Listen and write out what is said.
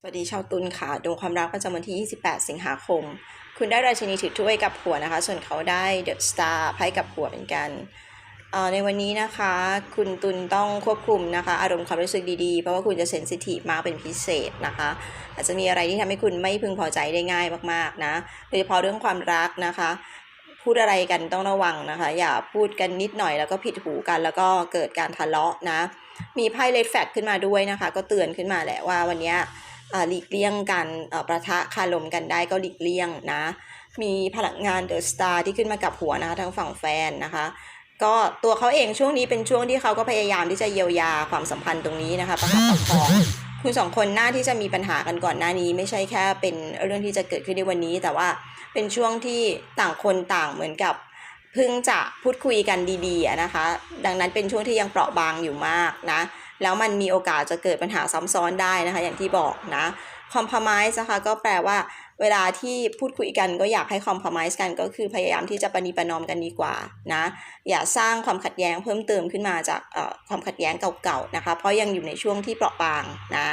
สวัสดีชาวตุลค่ะดวงความรักประจำวันที่ 28 สิงหาคม คุณได้ราชินีถือถ้วยกับหัวนะคะ ส่วนเขาได้เดอะสตาร์ไพ่กับหัวเหมือนกันเอ่อในวันนี้นะคะ คุณตุลต้องควบคุมนะคะ อารมณ์ความรู้สึกดีๆ เพราะว่าคุณจะเซนซิทีฟมากเป็นพิเศษนะคะ อาจจะมีอะไรที่ทำให้คุณไม่พึงพอใจได้ง่ายมากๆนะ โดยเฉพาะเรื่องความรักนะคะ พูดอะไรกันต้องระวังนะคะ อย่าพูดกันนิดหน่อยแล้วก็ผิดหูกัน แล้วก็เกิดการทะเลาะนะ มีไพ่เลดแฟกขึ้นมาด้วยนะคะ ก็เตือนขึ้นมาแหละว่าวันนี้ หลีกเลี่ยงการอ่อประทะคารมกันได้ก็หลีกเลี่ยงนะ มีพลังงานเดอะสตาร์ที่ขึ้นมากับหัวนะคะทางฝั่งแฟนนะคะ ก็ตัวเขาเองช่วงนี้เป็นช่วงที่เขาก็พยายามที่จะเยียวยาความสัมพันธ์ตรงนี้นะคะประคับประคองคุณสองคนหน่าที่จะมีปัญหากันก่อนหน้านี้ ไม่ใช่แค่เป็นเรื่องที่จะเกิดขึ้นในวันนี้ แต่ว่าเป็นช่วงที่ต่างคนต่างเหมือนกับเพิ่งจะพูดคุยกันดีๆนะคะ ดังนั้นเป็นช่วงที่ยังเปราะบางอยู่มากนะ แล้วมันมีโอกาสจะเกิดปัญหาซ้ำซ้อนได้นะคะ อย่างที่บอกนะคอม p r o m i s e นะคะก็แปลว่าเวลาที่พูดคุยกันก็อยากให้คอม p r o m i s e กันก็คือพยายามที่จะปณีประนอมกันดีกว่านะ อย่าสร้างความขัดแย้งเพิ่มเติมขึ้นมาจากเอ่อความขัดแย้งเก่าๆนะคะ เพราะยังอยู่ในช่วงที่เปราะบางนะ